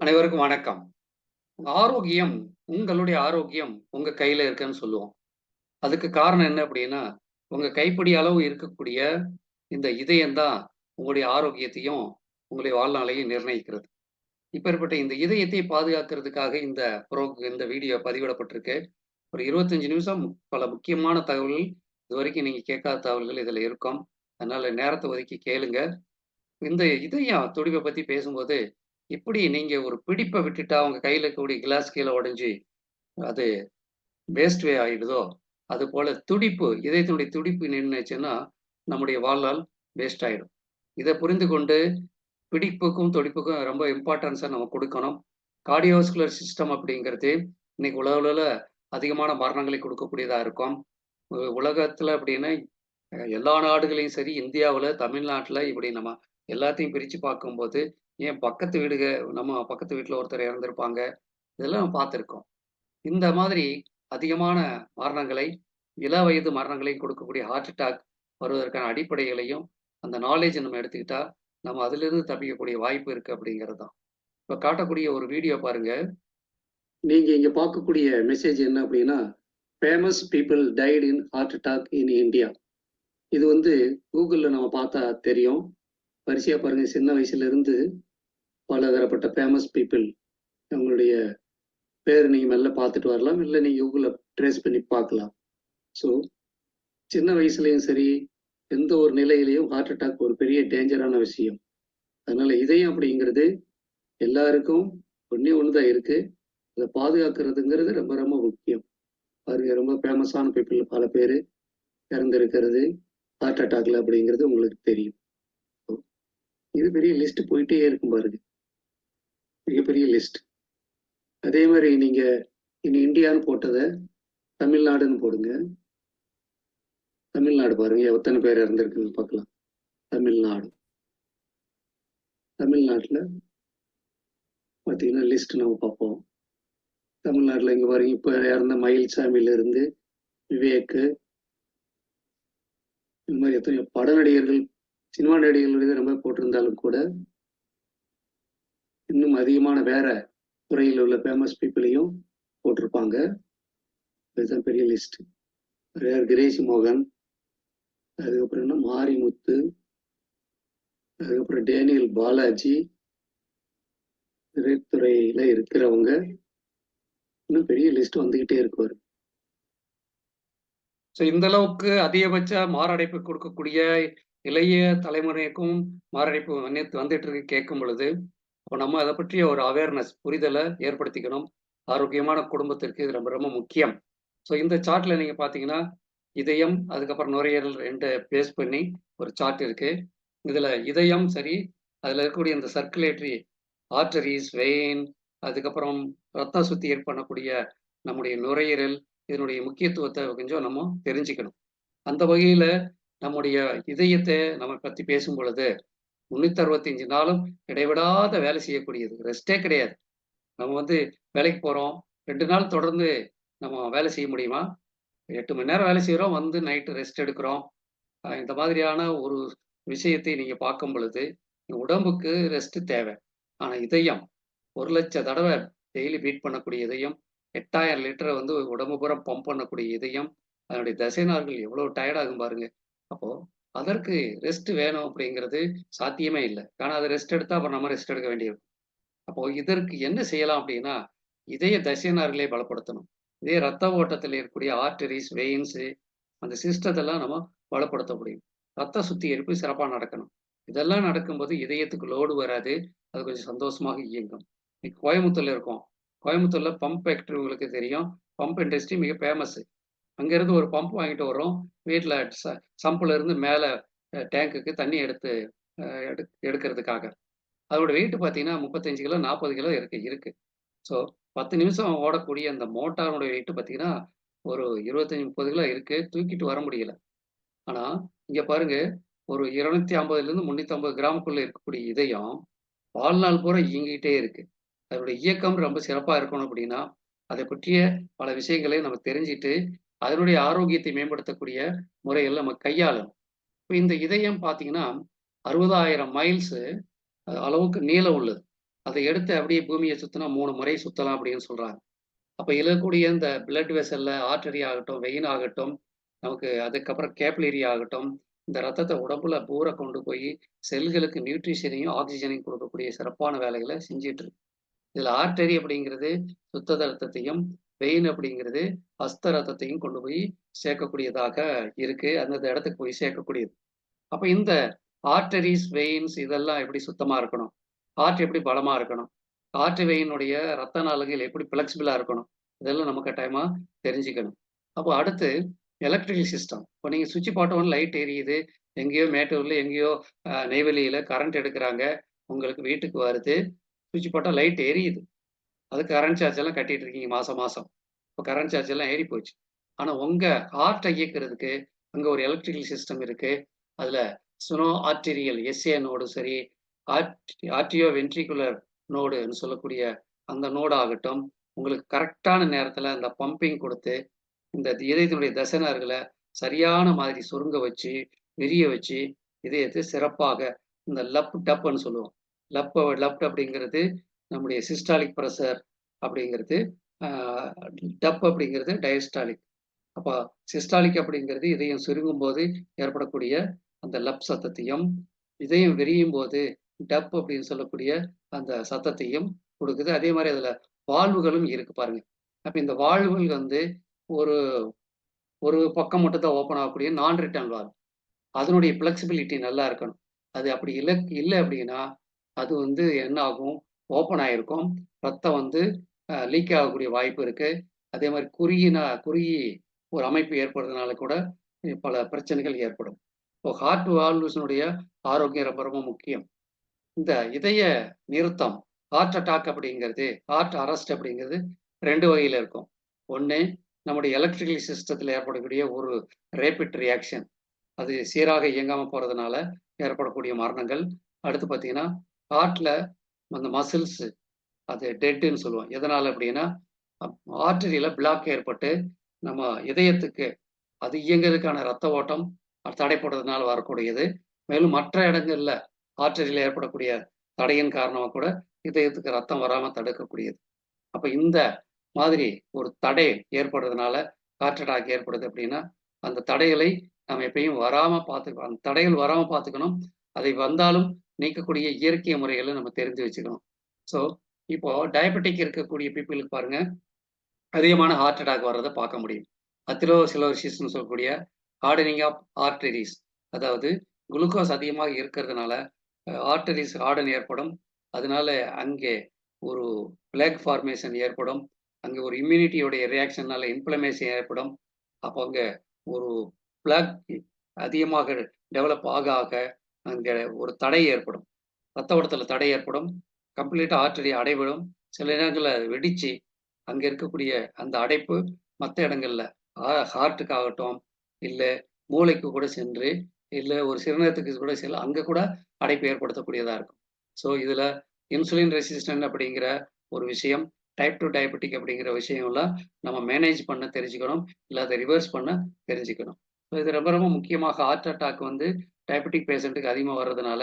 அனைவருக்கும் வணக்கம். ஆரோக்கியம், உங்களுடைய ஆரோக்கியம் உங்க கையில இருக்குன்னு சொல்லுவோம். அதுக்கு காரணம் என்ன அப்படின்னா, உங்க கைப்பிடி அளவு இருக்கக்கூடிய இந்த இதயம் தான் உங்களுடைய ஆரோக்கியத்தையும், உங்களுடைய வாழ்நாளையும் நிர்ணயிக்கிறது. இப்பேற்பட்ட இந்த இதயத்தை பாதுகாக்கிறதுக்காக இந்த ப்ரோ இந்த வீடியோ பதிவிடப்பட்டிருக்கு. ஒரு 25 நிமிஷம் பல முக்கியமான தகவல்கள், இதுவரைக்கும் நீங்க கேட்காத தகவல்கள் இதுல இருக்கும். அதனால நேரத்தை ஒதுக்கி கேளுங்க. இந்த இதயம் துடிப்பை பத்தி பேசும்போது, இப்படி நீங்க ஒரு பிடிப்பை விட்டுட்டா அவங்க கையில இருக்கக்கூடிய கிளாஸ் கீழே உடைஞ்சு, அது வேஸ்ட் வே ஆயிடுதோ, அதுபோல துடிப்பு, இதயத்தினுடைய துடிப்பு நின்றுச்சுன்னா நம்முடைய வாழ்நாள் வேஸ்ட் ஆயிடும். இதை புரிந்து கொண்டு, பிடிப்புக்கும், துடிப்புக்கும் ரொம்ப இம்பார்ட்டன்ஸாக நம்ம கொடுக்கணும் கார்டியோஸ்குலர் சிஸ்டம் அப்படிங்கிறது, இன்னைக்கு உலக அதிகமான மரணங்களை கொடுக்கக்கூடியதாக இருக்கும். உலகத்தில் அப்படின்னா அப்படின்னு எல்லா நாடுகளையும் சரி, இந்தியாவில் தமிழ்நாட்டில் இப்படி நம்ம எல்லாத்தையும் பிரித்து பார்க்கும்போது, ஏன் பக்கத்து வீடுக நம்ம பக்கத்து வீட்டில் ஒருத்தர் இறந்திருப்பாங்க. இதெல்லாம் நம்ம பார்த்துருக்கோம் இந்த மாதிரி அதிகமான மரணங்களை, இள வயது மரணங்களையும் கொடுக்கக்கூடிய ஹார்ட் அட்டாக் வருவதற்கான அடிப்படைகளையும், அந்த நாலேஜை நம்ம எடுத்துக்கிட்டா, நம்ம அதிலிருந்து தப்பிக்கக்கூடிய வாய்ப்பு இருக்கு அப்படிங்கிறது தான். இப்போ காட்டக்கூடிய ஒரு வீடியோ பாருங்க. நீங்க இங்க பார்க்கக்கூடிய மெசேஜ் என்ன அப்படின்னா, famous people died in heart attack in India. இது வந்து கூகுளில் நம்ம பார்த்தா தெரியும். வரிசையாக பாருங்க சின்ன வயசுல இருந்து பலதரப்பட்ட ஃபேமஸ் பீப்பிள் அவங்களுடைய பேர் நீங்கள் மெல்ல பார்த்துட்டு வரலாம். இல்லை நீங்கள் கூகுள்ல ட்ரேஸ் பண்ணி பார்க்கலாம். ஸோ, சின்ன வயசுலேயும் சரி, எந்த ஒரு நிலையிலையும் ஹார்ட் அட்டாக் ஒரு பெரிய டேஞ்சரான விஷயம். அதனால இதயம் அப்படிங்கிறது எல்லாருக்கும் ஒன்றே ஒன்று தான் இருக்கு. அதை பாதுகாக்கிறதுங்கிறது ரொம்ப ரொம்ப முக்கியம். பாருங்க ரொம்ப ஃபேமஸான பீப்புள் பல பேர் இறந்துருக்கிறது ஹார்ட் அட்டாக்ல அப்படிங்கிறது உங்களுக்கு தெரியும். ஸோ, இது பெரிய லிஸ்ட் போயிட்டே இருக்கும் பாருங்க. மிகப்பெரிய லிஸ்ட். அதே மாதிரி நீங்க இனி இந்தியான்னு போட்டதை தமிழ்நாடுன்னு போடுங்க. தமிழ்நாடு பாருங்க எத்தனை பேர் இறந்திருக்குன்னு பார்க்கலாம். தமிழ்நாடு. தமிழ்நாட்டில் பார்த்தீங்கன்னா, லிஸ்ட் நம்ம பார்ப்போம். தமிழ்நாட்டில் இங்க பாருங்க, இப்போ இறந்த மயில்சாமியிலிருந்து விவேக்கு இந்த மாதிரி எத்தனையோ பட நடிகர்கள், சினிமா நடிகர்கள் ரொம்ப போட்டிருந்தாலும் கூட இன்னும் அதிகமான வேற துறையில் உள்ள ஃபேமஸ் பீப்புளையும் போட்டிருப்பாங்க. இதுதான் பெரிய லிஸ்ட். வேற கிரேசி மோகன். அதுக்கப்புறம் என்ன மாரிமுத்து. அதுக்கப்புறம் டேனியல் பாலாஜி. திரைத்துறையில இருக்கிறவங்க. இன்னும் பெரிய லிஸ்ட் வந்துகிட்டே இருக்கு ஸோ இந்த அளவுக்கு அதிகபட்ச மாரடைப்பு கொடுக்கக்கூடிய இளைய தலைமுறைக்கும் மாரடைப்பு வந்துட்டு இருக்கு கேட்கும் பொழுது, இப்போ நம்ம அதை பற்றிய ஒரு அவேர்னஸ் புரிதலை ஏற்படுத்திக்கணும். ஆரோக்கியமான குடும்பத்திற்கு இது ரொம்ப ரொம்ப முக்கியம். ஸோ இந்த சார்ட்ல நீங்க பார்த்தீங்கன்னா, இதயம், அதுக்கப்புறம் நுரையீரல் ரெண்டு பேஸ் பண்ணி ஒரு சார்ட் இருக்கு. இதுல இதயம் சரி, அதுல இருக்கக்கூடிய இந்த சர்க்குலேட்டரி ஆர்டரிஸ் வெயின் அதுக்கப்புறம் ரத்தம் சுத்தி ஏற்படக்கூடிய நம்முடைய நுரையீரல், இதனுடைய முக்கியத்துவத்தை கொஞ்சம் நம்ம தெரிஞ்சுக்கணும். அந்த வகையில நம்முடைய இதயத்தை நம்ம பத்தி பேசும் பொழுது, 365 நாளும் இடைவிடாத வேலை செய்யக்கூடியது. ரெஸ்ட்டே கிடையாது. நம்ம வந்து வேலைக்கு போறோம். ரெண்டு நாள் தொடர்ந்து நம்ம வேலை செய்ய முடியுமா? எட்டு மணி நேரம் வேலை செய்கிறோம் வந்து நைட்டு ரெஸ்ட் எடுக்கிறோம். இந்த மாதிரியான ஒரு விஷயத்தை நீங்கள் பார்க்கும் பொழுது, உடம்புக்கு ரெஸ்ட் தேவை. ஆனால் இதயம் ஒரு லட்ச தடவை டெய்லி பீட் பண்ணக்கூடிய இதயம், எட்டாயிரம் லிட்டரை வந்து உடம்பு பூரா பம்ப் பண்ணக்கூடிய இதயம், அதனுடைய தசைநார்கள் எவ்வளோ எவ்வளவு டயர்ட் ஆகும் பாருங்க. அப்போது அதற்கு ரெஸ்ட் வேணும் அப்படிங்கிறது சாத்தியமே இல்லை ஆனால் அது ரெஸ்ட் எடுத்தா அப்புறம் நம்ம ரெஸ்ட் எடுக்க வேண்டியிருக்கும். அப்போ இதற்கு என்ன செய்யலாம் அப்படின்னா, இதய தசைநார்களை பலப்படுத்தணும். இதே ரத்த ஓட்டத்தில் இருக்கக்கூடிய ஆர்டரிஸ் வெயின்ஸு அந்த சிஸ்டத்தெல்லாம் நம்ம பலப்படுத்த முடியும். ரத்த சுத்திகரிப்பு சிறப்பாக நடக்கணும். இதெல்லாம் நடக்கும்போது இதயத்துக்கு லோடு வராது. அது கொஞ்சம் சந்தோஷமாக இயங்கும். இன்னைக்கு கோயம்புத்தூர்ல இருக்கோம். கோயம்புத்தூர்ல பம்ப் ஃபேக்டரி உங்களுக்கு தெரியும். பம்ப் இண்டஸ்ட்ரி மிக ஃபேமஸ். அங்கேருந்து ஒரு பம்ப் வாங்கிட்டு வரோம் வீட்டில் ச சம்புலேருந்து இருந்து டேங்குக்கு தண்ணி எடுத்து எடு எடுக்கிறதுக்காக. அதோட வெயிட் பார்த்தீங்கன்னா, 35 கிலோ, 40 கிலோ இருக்கு இருக்கு. ஸோ 10 நிமிஷம் ஓடக்கூடிய அந்த மோட்டாரோட வெயிட் பார்த்தீங்கன்னா, ஒரு 25, 30 கிலோ இருக்கு. தூக்கிட்டு வர முடியல. ஆனால் இங்கே பாருங்க ஒரு இருநூத்தி ஐம்பதுலேருந்து முந்நூற்றி ஐம்பது கிராமுக்குள்ளே இருக்கக்கூடிய இதயம், வாழ்நாள் பூரா இயங்கிட்டே இருக்கு. அதோட இயக்கம் ரொம்ப சிறப்பாக இருக்கணும் அப்படின்னா, அதை பற்றிய பல விஷயங்களை நம்ம தெரிஞ்சுட்டு, அதனுடைய ஆரோக்கியத்தை மேம்படுத்தக்கூடிய முறைகள் நம்ம கையாளணும். இப்போ இந்த இதயம் பார்த்தீங்கன்னா, 60,000 மைல்ஸ் அளவுக்கு நீளம் உள்ளது. அதை எடுத்து அப்படியே பூமியை சுத்தினா மூணு முறை சுத்தலாம் அப்படின்னு சொல்றாங்க அப்போ இருக்கக்கூடிய இந்த பிளட் வெசல்ல ஆர்டரி ஆகட்டும் வெயின் ஆகட்டும் நமக்கு அதுக்கப்புறம் கேப்லரி ஆகட்டும் இந்த ரத்தத்தை உடம்புல பூரை கொண்டு போய் செல்களுக்கு நியூட்ரிஷனையும் ஆக்சிஜனையும் கொடுக்கக்கூடிய சிறப்பான வேலைகளை செஞ்சிட்டு இருக்கு இதுல ஆர்டரி அப்படிங்கிறது சுத்த ரத்தத்தையும் வெயின் அப்படிங்கிறது அஸ்த ரத்தத்தையும் கொண்டு போய் சேர்க்கக்கூடியதாக இருக்கு. அந்தந்த இடத்துக்கு போய் சேர்க்கக்கூடியது. அப்ப இந்த ஆர்டரிஸ் வெயின்ஸ் இதெல்லாம் எப்படி சுத்தமா இருக்கணும்? ஹார்ட் எப்படி பலமா இருக்கணும்? ஹார்ட் வெயினுடைய ரத்த நாளங்கள் எப்படி பிளெக்சிபிளா இருக்கணும்? இதெல்லாம் நம்ம கட்டாயமா தெரிஞ்சுக்கணும். அப்போ அடுத்து எலக்ட்ரிக்கல் சிஸ்டம் இப்போ நீங்கள் சுவிட்ச் போட்டவொன்னு லைட் எரியுது. எங்கேயோ மேட்டூரில் எங்கேயோ நெய்வேலியில் கரண்ட் எடுக்கிறாங்க. உங்களுக்கு வீட்டுக்கு வருது. சுவிட்ச் போட்டால் லைட் எரியுது. அது கரண்ட் சார்ஜ் எல்லாம் கட்டிட்டு இருக்கீங்க மாசம் மாசம். இப்போ கரண்ட் சார்ஜ் எல்லாம் ஏறி போச்சு. ஆனா உங்க ஹார்ட்டை இயக்குறதுக்கு அங்க ஒரு எலக்ட்ரிக்கல் சிஸ்டம் இருக்கு. அதுல சுனோ ஆர்டீரியல் எஸ்ஏ நோடு சரி ஆர்டியோ வென்ட்ரிகுலர் நோடுன்னு சொல்லக்கூடிய அந்த நோடு ஆகட்டும் உங்களுக்கு கரெக்டான நேரத்துல அந்த பம்பிங் கொடுத்து இந்த இதயத்தினுடைய தசனர்களை சரியான மாதிரி சுருங்க வச்சு விரிய வச்சு இதயத்தை சிறப்பாக இந்த லப் டப்னு சொல்லுவோம். லப் லப் அப்படிங்கிறது நம்முடைய சிஸ்டாலிக் ப்ரெஷர் அப்படிங்கிறது டப் அப்படிங்கிறது டயஸ்டாலிக் அப்போ சிஸ்டாலிக் அப்படிங்கிறது இதயம் சுருங்கும் போது ஏற்படக்கூடிய அந்த லப் சத்தத்தையும் இதயம் விரியும் போது டப் அப்படின்னு சொல்லக்கூடிய அந்த சத்தத்தையும் கொடுக்குது. அதே மாதிரி அதுல வால்வுகளும் இருக்கு பாருங்க. அப்ப இந்த வால்வுகள் வந்து ஒரு ஒரு பக்கம் மட்டும் தான் ஓப்பன் ஆகக்கூடிய நான் ரிட்டர்ன் வால்வ் அதனுடைய ஃப்ளெக்சிபிலிட்டி நல்லா இருக்கணும். அது அப்படி இல்லை இல்லை அப்படின்னா அது வந்து என்ன ஆகும் ஓப்பன் ஆகிருக்கும் ரத்தம் வந்து லீக் ஆகக்கூடிய வாய்ப்பு இருக்குது அதே மாதிரி குறுகினா குறுகி ஒரு அமைப்பு ஏற்படுறதுனால கூட பல பிரச்சனைகள் ஏற்படும். இப்போ ஹார்ட் வால்வ்ஸினுடைய ஆரோக்கியம் ரொம்ப ரொம்ப முக்கியம். இந்த இதய நிறுத்தம் ஹார்ட் அட்டாக் அப்படிங்கிறது ஹார்ட் அரெஸ்ட் அப்படிங்கிறது ரெண்டு வகையில் இருக்கும். ஒன்று நம்முடைய எலக்ட்ரிக்கல் சிஸ்டத்தில் ஏற்படக்கூடிய ஒரு ரேபிட் ரியாக்ஷன் அது சீராக இயங்காமல் போகிறதுனால ஏற்படக்கூடிய மரணங்கள். அடுத்து பார்த்தீங்கன்னா ஹார்ட்டில் அந்த மசில்ஸ் அது டெட்டுன்னு சொல்லுவோம். எதனால் அப்படின்னா ஆர்டரியில் பிளாக் ஏற்பட்டு நம்ம இதயத்துக்கு அது இயங்குறதுக்கான ரத்த ஓட்டம் தடைப்படுறதுனால வரக்கூடியது. மேலும் மற்ற இடங்கள்ல ஆர்டரியில் ஏற்படக்கூடிய தடையின் காரணமாக கூட இதயத்துக்கு ரத்தம் வராமல் தடுக்கக்கூடியது. அப்போ இந்த மாதிரி ஒரு தடை ஏற்படுறதுனால ஹார்ட் அட்டாக் ஏற்படுது அப்படின்னா அந்த தடைகளை நம்ம எப்பயும் வராமல் பார்த்துக்கணும் அந்த தடைகள் வராமல் பார்த்துக்கணும். அதை வந்தாலும் நீக்கக்கூடிய இயற்கை முறைகளை நம்ம தெரிஞ்சு வச்சுக்கணும். ஸோ இப்போ டயபெட்டிக் இருக்கக்கூடிய பீப்புளுக்கு பாருங்க அதிகமான ஹார்ட் அட்டாக் வர்றதை பார்க்க முடியும். அத்திரோசிலோசிஸ்னு சொல்லக்கூடிய ஹார்டனிங் ஆஃப் ஆர்டரிஸ் அதாவது குளுக்கோஸ் அதிகமாக இருக்கிறதுனால ஆர்டரிஸ் ஹார்டன் ஏற்படும். அதனால அங்கே ஒரு பிளாக் ஃபார்மேஷன் ஏற்படும். அங்கே ஒரு இம்யூனிட்டியோடைய ரியாக்ஷனால இன்ஃப்ளமேஷன் ஏற்படும். அப்போ அங்கே ஒரு பிளாக் அதிகமாக டெவலப் ஆக ஆக அங்கே ஒரு தடை ஏற்படும். ரத்த ஓட்டத்தில் தடை ஏற்படும். கம்ப்ளீட்டாக ஆற்றடி அடைவிடும் சில நேரங்களில் வெடித்து அங்கே இருக்கக்கூடிய அந்த அடைப்பு மற்ற இடங்கள்ல ஹார்ட்டுக்காகட்டும் இல்லை மூளைக்கு கூட சென்று இல்லை ஒரு சிறுநீரத்துக்கு கூட செல்ல அங்கே கூட அடைப்பு ஏற்படுத்தக்கூடியதாக இருக்கும். ஸோ இதில் இன்சுலின் ரெசிஸ்டன்ட் அப்படிங்கிற ஒரு விஷயம் டைப் டூ டயபெட்டிக் அப்படிங்கிற விஷயம்லாம் நம்ம மேனேஜ் பண்ண தெரிஞ்சுக்கணும். இல்லை அதை ரிவர்ஸ் பண்ண தெரிஞ்சுக்கணும். ஸோ இது ரொம்ப ரொம்ப முக்கியமாக ஹார்ட் அட்டாக் வந்து டயபெட்டிக் பேஷண்ட்டுக்கு அதிகமாக வர்றதுனால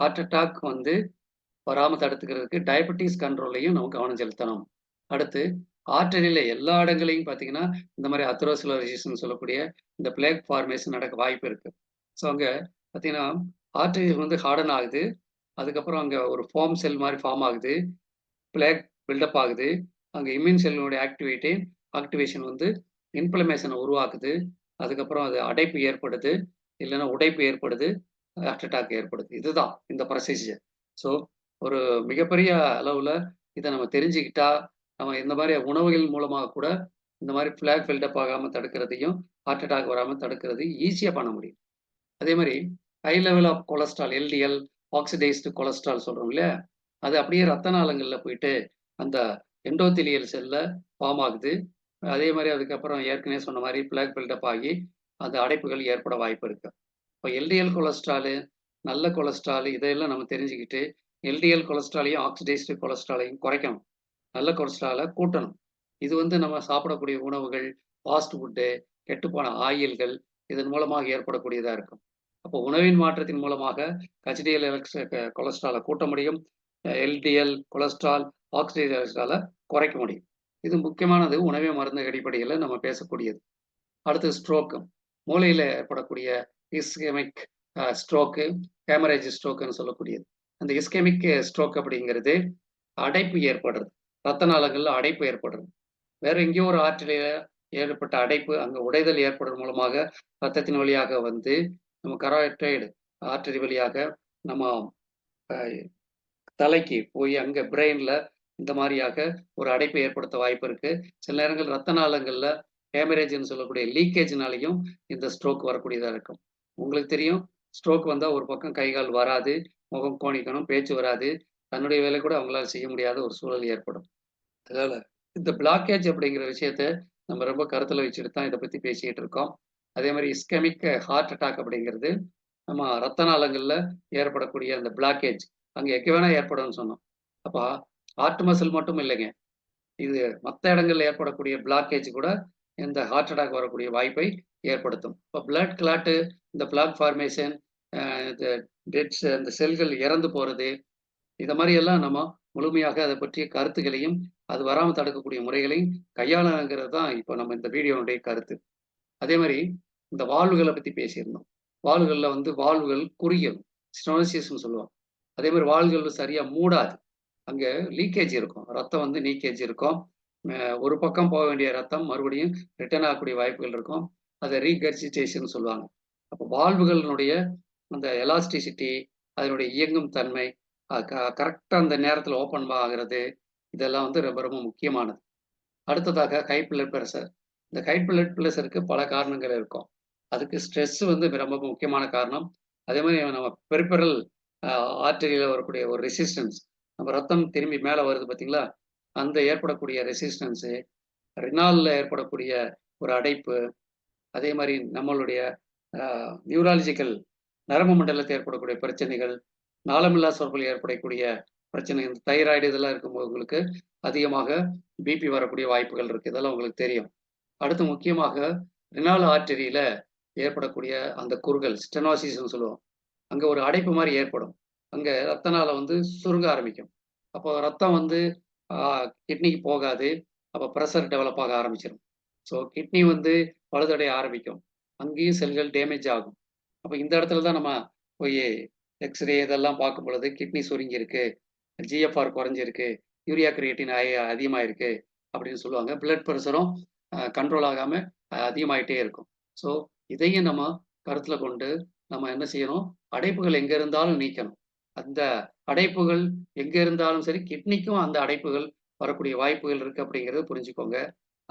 ஹார்ட் அட்டாக் வந்து வராமல் தடுத்துக்கிறதுக்கு டயபெட்டிஸ் கண்ட்ரோல்லையும் நம்ம கவனம் செலுத்தணும். அடுத்து ஆர்டரியில் எல்லா இடங்களையும் பார்த்தீங்கன்னா இந்த மாதிரி அத்ரோசிலோரிசிஸ்ன்னு சொல்லக்கூடிய இந்த பிளேக் ஃபார்மேஷன் நடக்க வாய்ப்பு இருக்கு. ஸோ அங்கே பார்த்தீங்கன்னா ஆர்டரி வந்து ஹார்டன் ஆகுது. அதுக்கப்புறம் அங்கே ஒரு ஃபார்ம் செல் மாதிரி ஃபார்ம் ஆகுது. பிளேக் பில்டப் ஆகுது. அங்கே இம்யூன் செல்லினுடைய ஆக்டிவேட்டி ஆக்டிவேஷன் வந்து இன்ஃப்ளமேஷனை உருவாக்குது. அதுக்கப்புறம் அது அடைப்பு ஏற்படுது. இல்லைன்னா உடைப்பு ஏற்படுது ஹார்ட் அட்டாக் ஏற்படுது. இதுதான் இந்த ப்ரொசீஜர் ஸோ ஒரு மிகப்பெரிய அளவில் இதை நம்ம தெரிஞ்சுக்கிட்டா நம்ம இந்த மாதிரி உணவுகள் மூலமாக கூட இந்த மாதிரி ஃபிளாக் ஃபில்டப் ஆகாமல் தடுக்கிறதையும் ஹார்ட் அட்டாக் வராமல் தடுக்கிறது ஈஸியாக பண்ண முடியும். அதே மாதிரி high level of cholesterol LDL oxidised cholesterol சொல்கிறோம் இல்லையா? அது அப்படியே ரத்த நாளங்களில் போயிட்டு அந்த எண்டோத்திலியல் செல்ல ஃபார்ம் ஆகுது. அதே மாதிரி அதுக்கப்புறம் ஏற்கனவே சொன்ன மாதிரி பிளாக் பில்டப் ஆகி அந்த அடைப்புகள் ஏற்பட வாய்ப்பு இருக்கு. இப்போ எல்டிஎல் கொலஸ்ட்ராலு நல்ல கொலஸ்ட்ரால் இதையெல்லாம் நம்ம தெரிஞ்சுக்கிட்டு எல்டிஎல் கொலஸ்ட்ராலையும் ஆக்சிடைஸ்டு கொலஸ்ட்ராலையும் குறைக்கணும். நல்ல கொலஸ்ட்ராலை கூட்டணும். இது வந்து நம்ம சாப்பிடக்கூடிய உணவுகள் ஃபாஸ்ட் ஃபுட்டு கெட்டுப்போன ஆயில்கள் இதன் மூலமாக ஏற்படக்கூடியதாக இருக்கும். அப்போ உணவின் மாற்றத்தின் மூலமாக ஹெச்டிஎல் கொலஸ்ட்ராலை கூட்ட முடியும். எல்டிஎல் கொலஸ்ட்ரால் ஆக்சிடைஸால குறைக்க முடியும். இது முக்கியமானது உணவே மருந்து அடிப்படையில் நம்ம பேசக்கூடியது. அடுத்து ஸ்ட்ரோக்கு மூளையில் ஏற்படக்கூடிய இஸ்கெமிக் ஸ்ட்ரோக்கு ஹேமரேஜ் ஸ்ட்ரோக்குன்னு சொல்லக்கூடியது. அந்த இஸ்கெமிக் ஸ்ட்ரோக் அப்படிங்கிறது அடைப்பு ஏற்படுறது. ரத்த நாளங்களில் அடைப்பு ஏற்படுறது. வேற எங்கேயோ ஒரு ஆற்றில ஏற்பட்ட அடைப்பு அங்கே உடைதல் ஏற்படுறது மூலமாக ரத்தத்தின் வழியாக வந்து நம்ம கரோட்டைடு ஆற்றறி வழியாக நம்ம தலைக்கு போய் அங்கே பிரெயினில் இந்த மாதிரியாக ஒரு அடைப்பை ஏற்படுத்த வாய்ப்பு இருக்கு. சில நேரங்கள் ரத்த நாளங்களில் ஹேமரேஜ்னு சொல்லக்கூடிய லீக்கேஜ்னாலையும் இந்த ஸ்ட்ரோக் வரக்கூடியதாக இருக்கும். உங்களுக்கு தெரியும் ஸ்ட்ரோக் வந்தால் ஒரு பக்கம் கை கால் வராது முகம் கோணிக்கணும் பேச்சு வராது தன்னுடைய வேலை கூட அவங்களால செய்ய முடியாத ஒரு சூழல் ஏற்படும். அதனால இந்த பிளாக்கேஜ் அப்படிங்கிற விஷயத்த நம்ம ரொம்ப கருத்தில் வச்சுட்டு தான் இதை பற்றி பேசிக்கிட்டு இருக்கோம். அதே மாதிரி இஸ்கமிக் ஹார்ட் அட்டாக் அப்படிங்கிறது நம்ம ரத்த நாளங்களில் ஏற்படக்கூடிய அந்த பிளாக்கேஜ் அங்கே எங்கே வேணால் ஏற்படும்னு சொன்னோம். அப்போ ஹார்ட் மசில் மட்டும் இல்லைங்க. இது மற்ற இடங்களில் ஏற்படக்கூடிய பிளாக்கேஜ் கூட இந்த ஹார்ட் அட்டாக் வரக்கூடிய வாய்ப்பை ஏற்படுத்தும். இப்போ பிளட் கிளாட்டு இந்த பிளாக் ஃபார்மேஷன் இந்த டெட்ஸ் அந்த செல்கள் இறந்து போகிறது இதை மாதிரி எல்லாம் நம்ம முழுமையாக அதை பற்றிய கருத்துக்களையும் அது வராமல் தடுக்கக்கூடிய முறைகளையும் கையாளங்கிறது தான் இப்போ நம்ம இந்த வீடியோனுடைய கருத்து. அதே மாதிரி இந்த வாழ்வுகளை பற்றி பேசியிருந்தோம். வாழ்வுகளில் வந்து வாழ்வுகள் குறுகியல் ஸ்டோனசியஸ்னு சொல்லுவோம் அதே மாதிரி வாழ்வுகள் சரியாக மூடாது. அங்கே லீக்கேஜ் இருக்கும் ரத்தம் வந்து லீக்கேஜ் இருக்கும். ஒரு பக்கம் போக வேண்டிய ரத்தம் மறுபடியும் ரிட்டர்ன் ஆகக்கூடிய வாய்ப்புகள் இருக்கும். அதை ரீகர்சிட்டேஷன் சொல்லுவாங்க. அப்போ வாழ்வுகளினுடைய அந்த எலாஸ்டிசிட்டி அதனுடைய இயங்கும் தன்மை கரெக்டாக அந்த நேரத்தில் ஓப்பன் ஆகிறது இதெல்லாம் வந்து ரொம்ப ரொம்ப முக்கியமானது. அடுத்ததாக ஹை பிளட் ப்ரெஷர் இந்த ஹை பிளட் ப்ரெஷருக்கு பல காரணங்கள் இருக்கும். அதுக்கு ஸ்ட்ரெஸ் வந்து ரொம்ப முக்கியமான காரணம். அதே மாதிரி நம்ம பெரிப்பரல் ஆர்டரியில் வரக்கூடிய ஒரு ரெசிஸ்டன்ஸ் நம்ம ரத்தம் திரும்பி மேலே வருது பார்த்தீங்களா அந்த ஏற்படக்கூடிய ரெசிஸ்டன்ஸு ரினாலில் ஏற்படக்கூடிய ஒரு அடைப்பு அதே மாதிரி நம்மளுடைய நியூராலஜிக்கல் நரம்பு மண்டலத்தில் ஏற்படக்கூடிய பிரச்சனைகள் நாளமில்லா சொற்கள் ஏற்படக்கூடிய பிரச்சனை இந்த தைராய்டு இதெல்லாம் இருக்கும்போது உங்களுக்கு அதிகமாக பிபி வரக்கூடிய வாய்ப்புகள் இருக்குது இதெல்லாம் உங்களுக்கு தெரியும். அடுத்து முக்கியமாக ரினால் ஆர்டரியில் ஏற்படக்கூடிய அந்த குறுகள் ஸ்டெனோசிஸ்ன்னு சொல்லுவோம். அங்கே ஒரு அடைப்பு மாதிரி ஏற்படும். அங்கே ரத்த நாளை வந்து சுருங்க ஆரம்பிக்கும். அப்போ ரத்தம் வந்து கிட்னிக்கு போகாது. அப்போ ப்ரெஷர் டெவலப் ஆக ஆரம்பிச்சிடும் ஸோ கிட்னி வந்து பழுதடைய ஆரம்பிக்கும். அங்கேயும் செல்கள் டேமேஜ் ஆகும். அப்போ இந்த இடத்துல தான் நம்ம போய் எக்ஸ்ரே இதெல்லாம் பார்க்கும் பொழுது கிட்னி சுருங்கி இருக்கு ஜிஎஃப்ஆர் குறைஞ்சிருக்கு. யூரியா கிரியேட்டின் அதிகமாக இருக்கு அப்படின்னு சொல்லுவாங்க. பிளட் ப்ரெஷரும் கண்ட்ரோல் ஆகாமல் அதிகமாயிட்டே இருக்கும். ஸோ இதையும் நம்ம கருத்தில் கொண்டு நம்ம என்ன செய்யணும்? அடைப்புகள் எங்கே இருந்தாலும் நீக்கணும். அந்த அடைப்புகள் எங்கே இருந்தாலும் சரி கிட்னிக்கும் அந்த அடைப்புகள் வரக்கூடிய வாய்ப்புகள் இருக்கு அப்படிங்கிறத புரிஞ்சுக்கோங்க.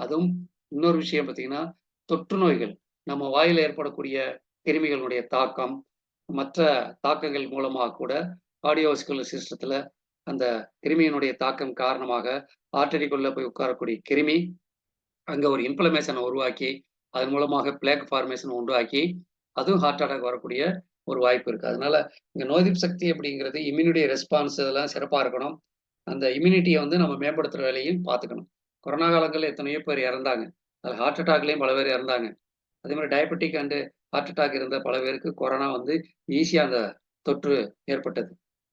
அதுவும் இன்னொரு விஷயம் பார்த்தீங்கன்னா தொற்று நோய்கள். நம்ம வாயில் ஏற்படக்கூடிய கிருமிகளுடைய தாக்கம் மற்ற தாக்கங்கள் மூலமாக கூட கார்டியோஸ்குலர் சிஸ்டத்தில் அந்த கிருமியினுடைய தாக்கம் காரணமாக ஆர்டரிக்குள்ளே போய் உட்காரக்கூடிய கிருமி அங்கே ஒரு இன்ஃப்ளமேஷனை உருவாக்கி அதன் மூலமாக பிளேக் ஃபார்மேஷன் உருவாக்கி அதுவும் ஹார்ட் அட்டாக் வரக்கூடிய ஒரு வாய்ப்பு இருக்குது அதனால இங்கே நோய்திப் சக்தி அப்படிங்கிறது இம்யூனிட்டி ரெஸ்பான்ஸ் இதெல்லாம் சிறப்பாக இருக்கணும். அந்த இம்யூனிட்டியை வந்து நம்ம மேம்படுத்துகிற வேலையும் பார்த்துக்கணும். கொரோனா காலங்களில் எத்தனையோ பேர் இறந்தாங்க. அதில் ஹார்ட் அட்டாக்லேயும் பல பேர் இறந்தாங்க. அதே மாதிரி டயபெட்டிக் அண்டு ஹார்ட் அட்டாக் இருந்த பல பேருக்கு கொரோனா வந்து ஈஸியாக அந்த தொற்று ஏற்பட்டது.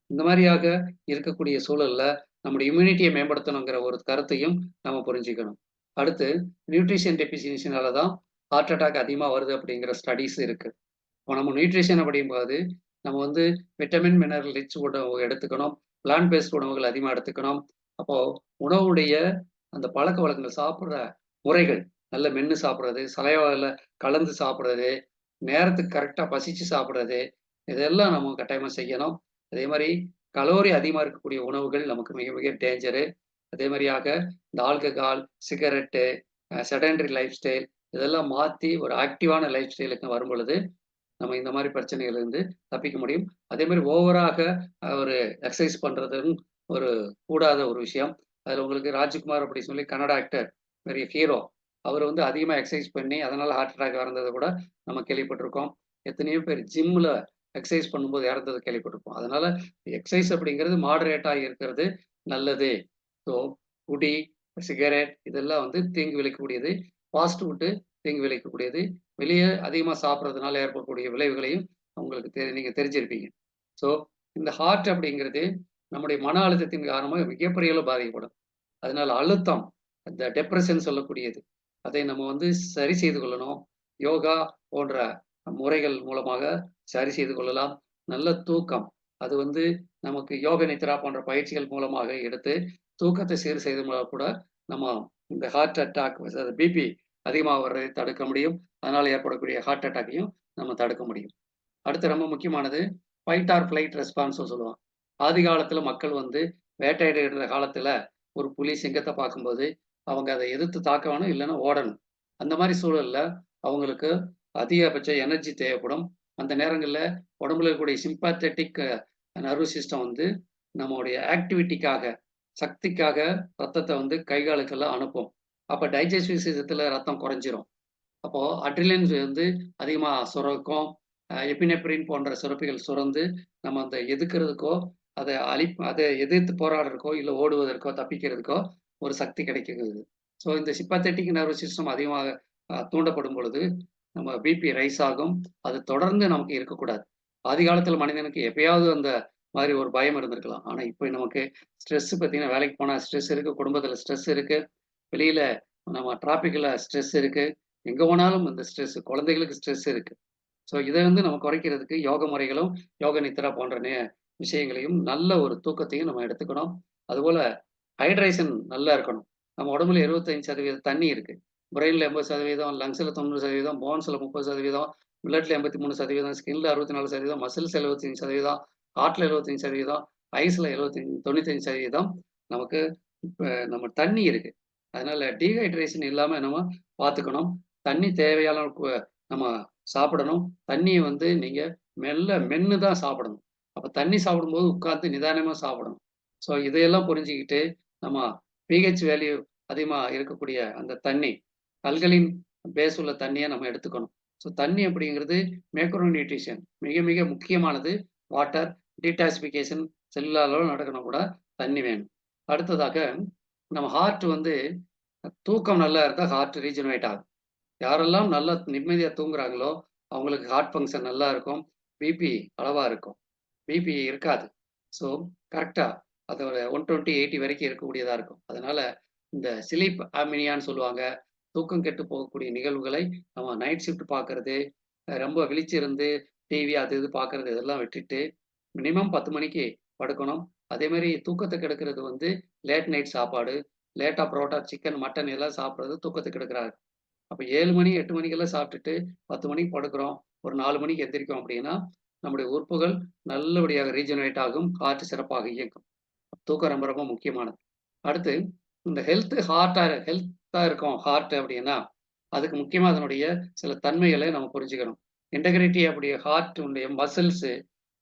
இந்த மாதிரியாக இருக்கக்கூடிய சூழலில் நம்முடைய இம்யூனிட்டியை மேம்படுத்தணுங்கிற ஒரு கருத்தையும் நம்ம புரிஞ்சுக்கணும். அடுத்து நியூட்ரிஷன் டெபிசியன்சினால தான் ஹார்ட் அட்டாக் அதிகமாக வருது அப்படிங்கிற ஸ்டடீஸ் இருக்குது இப்போ நம்ம நியூட்ரிஷன் அப்படிங்கும்போது நம்ம வந்து விட்டமின் மினரல் ரிச் உணவு எடுத்துக்கணும். பிளான் பேஸ்ட் உணவுகள் அதிகமாக எடுத்துக்கணும். அப்போது உணவுடைய அந்த பழக்க வழக்கங்கள் சாப்பிட்ற முறைகள் நல்ல மென்று சாப்பிட்றது சலைவாவில் கலந்து சாப்பிட்றது நேரத்துக்கு கரெக்டாக பசிச்சு சாப்பிட்றது இதெல்லாம் நம்ம கட்டாயமாக செய்யணும். அதே மாதிரி கலோரி அதிகமாக இருக்கக்கூடிய உணவுகள் நமக்கு மிக மிக டேஞ்சரு அதே மாதிரியாக இந்த alcohol cigarette sedentary life style இதெல்லாம் மாற்றி ஒரு ஆக்டிவான லைஃப் ஸ்டைலுக்கு வரும் பொழுது நம்ம இந்த மாதிரி பிரச்சனைகள்லேருந்து தப்பிக்க முடியும். அதே மாதிரி ஓவராக ஒரு எக்ஸசைஸ் பண்ணுறதும் ஒரு கூடாத ஒரு விஷயம். அதில் உங்களுக்கு ராஜ்குமார் அப்படி சொல்லி கன்னட ஆக்டர் பெரிய ஹீரோ அவர் வந்து அதிகமாக எக்ஸசைஸ் பண்ணி அதனால் ஹார்ட் அட்டாக் இறந்ததை கூட நம்ம கேள்விப்பட்டிருக்கோம். எத்தனையோ பேர் ஜிம்மில் எக்ஸசைஸ் பண்ணும்போது இறந்தது கேள்விப்பட்டிருப்போம். அதனால எக்ஸசைஸ் அப்படிங்கிறது மாடரேட்டாக இருக்கிறது நல்லது. ஸோ குடி சிகரெட் இதெல்லாம் வந்து தீங்கு விளைக்கக்கூடியது ஃபாஸ்ட் ஃபுட்டு தீங்கு விளைக்கக்கூடியது வெளியே அதிகமாக சாப்பிட்றதுனால ஏற்படக்கூடிய விளைவுகளையும் உங்களுக்கு தெரி நீங்கள் தெரிஞ்சிருப்பீங்க. ஸோ இந்த ஹார்ட் அப்படிங்கிறது நம்முடைய மன அழுத்தத்தின் காரணமாக மிகப்பெரிய அளவு பாதிக்கப்படும். அதனால அழுத்தம் இந்த டெப்ரெஷன் சொல்லக்கூடியது. அதை நம்ம வந்து சரி செய்து கொள்ளணும். யோகா போன்ற முறைகள் மூலமாக சரி செய்து கொள்ளலாம். நல்ல தூக்கம் அது வந்து நமக்கு யோக நித்ரா போன்ற பயிற்சிகள் மூலமாக எடுத்து தூக்கத்தை சீர் செய்து மூலம் கூட நம்ம இந்த ஹார்ட் அட்டாக் பிபி அதிகமாக வர்றதை தடுக்க முடியும். அதனால் ஏற்படக்கூடிய ஹார்ட் அட்டாக்கையும் நம்ம தடுக்க முடியும். அடுத்து ரொம்ப முக்கியமானது ஃபைட் ஆர் ஃப்ளைட் ரெஸ்பான்ஸும் சொல்லுவோம் ஆதி காலத்தில் மக்கள் வந்து வேட்டையிடுற காலத்தில் ஒரு புலி சிங்கத்தை பார்க்கும்போது அவங்க அதை எதிர்த்து தாக்க வேணும் இல்லைன்னா ஓடணும். அந்த மாதிரி சூழலில் அவங்களுக்கு அதிகபட்ச எனர்ஜி தேவைப்படும். அந்த நேரங்களில் உடம்புல இருக்கக்கூடிய சிம்பாத்தட்டிக் நர்வஸ் சிஸ்டம் வந்து நம்மளுடைய ஆக்டிவிட்டிக்காக சக்திக்காக ரத்தத்தை வந்து கைகாலுக்கெல்லாம் அனுப்பும். அப்போ டைஜஸ்டிவ் சிஸ்டத்தில் ரத்தம் குறைஞ்சிரும். அப்போது அட்ரிலன்ஸ் வந்து அதிகமாக சுரக்கும். எபினெப்ரின் போன்ற சுரப்பிகள் சுரந்து நம்ம அந்த எதுக்கிறதுக்கோ அதை அழி அதை எதிர்த்து போராடுறதுக்கோ இல்லை ஓடுவதற்கோ தப்பிக்கிறதுக்கோ ஒரு சக்தி கிடைக்கிறது ஸோ இந்த சிப்பாத்தட்டிக் நர்வஸ் சிஸ்டம் அதிகமாக தூண்டப்படும் பொழுது நம்ம பிபி ரைஸ் ஆகும். அது தொடர்ந்து நமக்கு இருக்கக்கூடாது. ஆதி காலத்தில் மனிதனுக்கு எப்பயாவது அந்த மாதிரி ஒரு பயம் இருந்திருக்கலாம். ஆனால் இப்போ நமக்கு ஸ்ட்ரெஸ் பார்த்தீங்கன்னா வேலைக்கு போனால் ஸ்ட்ரெஸ் இருக்குது குடும்பத்தில் ஸ்ட்ரெஸ் இருக்குது வெளியில் நம்ம டிராஃபிக்கில் ஸ்ட்ரெஸ் இருக்குது எங்கே போனாலும் இந்த ஸ்ட்ரெஸ் குழந்தைகளுக்கு ஸ்ட்ரெஸ் இருக்குது ஸோ இதை வந்து நம்ம குறைக்கிறதுக்கு யோக முறைகளும் யோக நித்ரா போன்ற விஷயங்களையும் நல்ல ஒரு தூக்கத்தையும் நம்ம எடுத்துக்கணும். அதுபோல் ஹைட்ரேஷன் நல்லா இருக்கணும். நம்ம உடம்புல இருபத்தஞ்சு சதவீதம் தண்ணி இருக்குது பிரெயின்ல எண்பது சதவீதம் லங்ஸில் தொண்ணூறு சதவீதம் போன்ஸில் முப்பது சதவீதம் பிளட்ல எண்பத்தி மூணு சதவீதம் ஸ்கின்ல அறுபத்தி நாலு சதவீதம் மசில்ஸ் எழுபத்தஞ்சு சதவீதம் ஹார்ட்ல எழுபத்தஞ்சு சதவீதம் ஐஸ்ல எழுபத்தஞ்சு தொண்ணூத்தஞ்சு சதவீதம் நமக்கு இப்போ நம்ம தண்ணி இருக்கு. அதனால டீஹைட்ரேஷன் இல்லாம நம்ம பார்த்துக்கணும் தண்ணி தேவையான நம்ம சாப்பிடணும். தண்ணியை வந்து நீங்க மெல்ல மென்னு தான் சாப்பிடணும். அப்போ தண்ணி சாப்பிடும்போது உட்காந்து நிதானமாக சாப்பிடணும். ஸோ இதையெல்லாம் புரிஞ்சுக்கிட்டு நம்ம பிஹெச் வேல்யூ அதிகமாக இருக்கக்கூடிய அந்த தண்ணி கல்களின் பேஸ் உள்ள தண்ணியை நம்ம எடுத்துக்கணும். ஸோ தண்ணி அப்படிங்கிறது மேக்ரோ நியூட்ரிஷன் மிக மிக முக்கியமானது. வாட்டர் டீடாசிஃபிகேஷன் செல்லாலும் நடக்கணும் கூட தண்ணி வேணும். அடுத்ததாக நம்ம ஹார்ட் வந்து தூக்கம் நல்லா இருந்தால் ஹார்ட் ரீஜெனரேட் ஆகும். யாரெல்லாம் நல்லா நிம்மதியாக தூங்குறாங்களோ அவங்களுக்கு ஹார்ட் ஃபங்க்ஷன் நல்லா இருக்கும். பிபி அளவாக இருக்கும். பிபி இருக்காது. ஸோ கரெக்டாக அதோட ஒன் டுவெண்ட்டி எயிட்டி வரைக்கும் இருக்கக்கூடியதாக இருக்கும். அதனால இந்த சிலிப் ஆமினியான்னு சொல்லுவாங்க தூக்கம் கெட்டு போகக்கூடிய நிகழ்வுகளை நம்ம நைட் ஷிஃப்ட் பார்க்கறது ரொம்ப விழிச்சிருந்து டிவி அது இது பார்க்கறது இதெல்லாம் விட்டுட்டு மினிமம் பத்து மணிக்கு படுக்கணும். அதே மாதிரி தூக்கத்தை கெடுக்கிறது வந்து லேட் நைட் சாப்பாடு லேட்டாக புரோட்டா சிக்கன் மட்டன் எல்லாம் சாப்பிட்றது தூக்கத்தை கெடுக்கிறாரு. அப்போ ஏழு மணி எட்டு மணிக்கெல்லாம் சாப்பிட்டுட்டு பத்து மணிக்கு படுக்கிறோம் ஒரு நாலு மணிக்கு எந்திரிக்கும் அப்படின்னா நம்முடைய உறுப்புகள் நல்லபடியாக ரீஜெனரேட் ஆகும் ஹார்ட் சிறப்பாக இயங்கும். தூக்கம் ரொம்ப ரொம்ப முக்கியமானது. அடுத்து இந்த ஹெல்த் ஹார்ட்டாக ஹெல்த்தாக இருக்கும் ஹார்ட் அப்படின்னா அதுக்கு முக்கியமாக அதனுடைய சில தன்மைகளை நம்ம புரிஞ்சுக்கணும். இன்டகிரிட்டி அப்படிய ஹார்ட்டுடைய மசில்ஸு